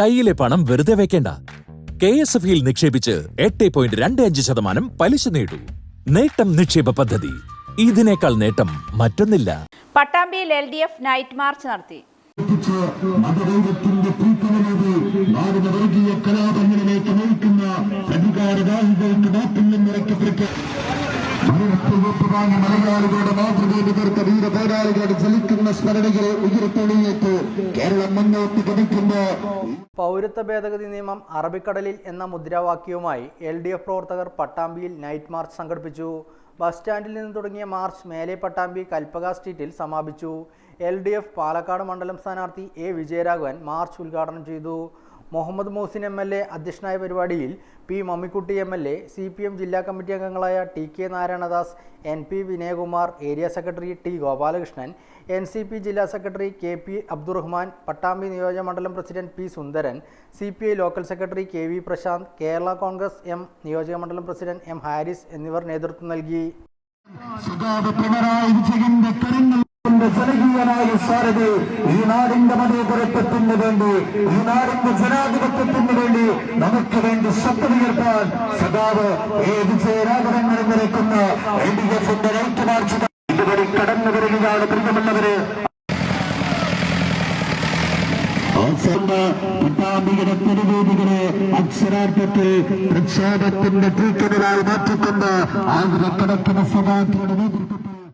കയ്യിലെ പണം വെറുതെ വെക്കേണ്ട. കെ എസ് എഫ് ഇയിൽ നിക്ഷേപിച്ച് എട്ട് പോയിന്റ് രണ്ട് അഞ്ച് ശതമാനം പലിശ നേടൂ. നേട്ടം നിക്ഷേപ പദ്ധതി. ഇതിനേക്കാൾ നേട്ടം മറ്റൊന്നില്ല. പട്ടാമ്പിയിൽ L D F night march നടത്തി. കലാപങ്ങളിലേക്ക് നയിക്കുന്ന നിറക്കപ്പെട്ട മരണത്തിലേറ്റുവാങ്ങി മലയാളികളുടെ മാതൃകയിൽ തീർത്ത വീരപോരാളികളുടെ ചലിക്കുന്ന സ്മരണകളെ ഉയർത്തെളിയേറ്റ് കേരളം മുന്നോട്ട് ഗമിക്കുമ്പോൾ പൗരത്വ ഭേദഗതി നിയമം അറബിക്കടലിൽ എന്ന മുദ്രാവാക്യവുമായി എൽ ഡി എഫ് പ്രവർത്തകർ പട്ടാമ്പിയിൽ നൈറ്റ് മാർച്ച് സംഘടിപ്പിച്ചു. ബസ് സ്റ്റാൻഡിൽ നിന്ന് തുടങ്ങിയ മാർച്ച് മേലെ പട്ടാമ്പി കൽപ്പക സ്ട്രീറ്റിൽ സമാപിച്ചു. എൽ ഡി എഫ് പാലക്കാട് മണ്ഡലം സ്ഥാനാർത്ഥി എ വിജയരാഘവൻ മാർച്ച് ഉദ്ഘാടനം ചെയ്തു. Muhammad Mohsin M L A അധ്യക്ഷനായ പരിപാടിയിൽ P Mammikutty M L A C P M ജില്ലാ കമ്മിറ്റി അംഗങ്ങളായ T K Narayanadas N P Vinayakumar area secretary T Gopalakrishnan N C P ജില്ലാ secretary K P Abdurahman Pattambi നിയോജക മണ്ഡലം president P Sundaran C P I local secretary K V Prashanth Kerala Congress M നിയോജക മണ്ഡലം president M Haris എന്നിവർ നേതൃത്വം നൽകി. സുഗാവ് ജനകീയമായ ഈ നാടിന്റെ മതേപുരത്വത്തിന് വേണ്ടി ഈ നാടിന്റെ ജനാധിപത്യത്തിന് വേണ്ടി നമുക്ക് വേണ്ടി ശബ്ദമുയർത്താൻ സദാവ് ഏ വിജയരാഘവൻ നിറഞ്ഞിരിക്കുന്ന എൽ ഡി എഫിന്റെ നൈറ്റ് മാർച്ച് ഇതുവഴി കടന്നു വരികയാണ് പ്രിയമുള്ളവര്. തെരുവേദികളെ അക്ഷരാർത്ഥത്തിൽ പ്രക്ഷോഭത്തിന്റെ തീക്കനലായി മാറ്റിക്കൊണ്ട് ആയിരക്കണക്കിന് സഭാക്കളുടെ നേതൃത്വത്തിൽ